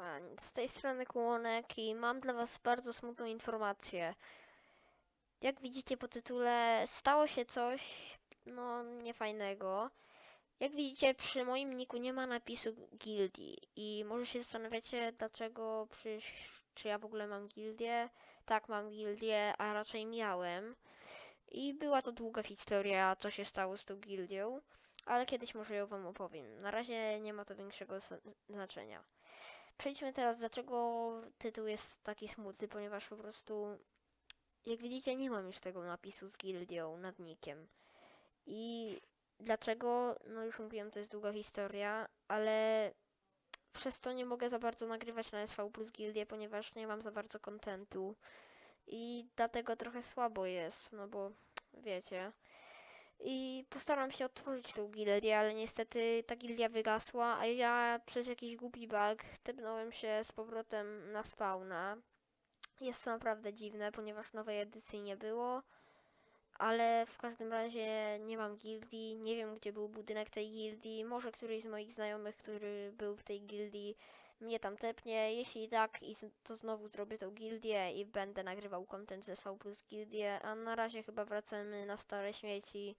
A, z tej strony Kłonek i mam dla Was bardzo smutną informację. Jak widzicie po tytule, stało się coś, no, niefajnego. Jak widzicie, przy moim niku nie ma napisu gildii i może się zastanawiacie, dlaczego, przecież, czy ja w ogóle mam gildię? Tak, mam gildię, a raczej miałem. I była to długa historia, co się stało z tą gildią, ale kiedyś może ją Wam opowiem. Na razie nie ma to większego znaczenia. Przejdźmy teraz, dlaczego tytuł jest taki smutny, ponieważ po prostu, jak widzicie, nie mam już tego napisu z gildią nad nikiem. I dlaczego? No już mówiłem, to jest długa historia, ale przez to nie mogę za bardzo nagrywać na SV Plus Gildię, ponieważ nie mam za bardzo kontentu. I dlatego trochę słabo jest, no bo wiecie. I postaram się otworzyć tą gildię, ale niestety ta gildia wygasła, a ja przez jakiś głupi bug tepnąłem się z powrotem na spawna. Jest to naprawdę dziwne, ponieważ nowej edycji nie było, ale w każdym razie nie mam gildii, nie wiem gdzie był budynek tej gildii, może któryś z moich znajomych, który był w tej gildii mnie tam tepnie, jeśli tak, i to znowu zrobię tą gildię i będę nagrywał content z V plus gildię, a na razie chyba wracamy na stare śmieci,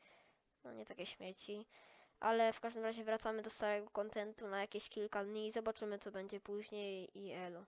no nie takie śmieci, ale w każdym razie wracamy do starego kontentu na jakieś kilka dni i zobaczymy co będzie później i elo.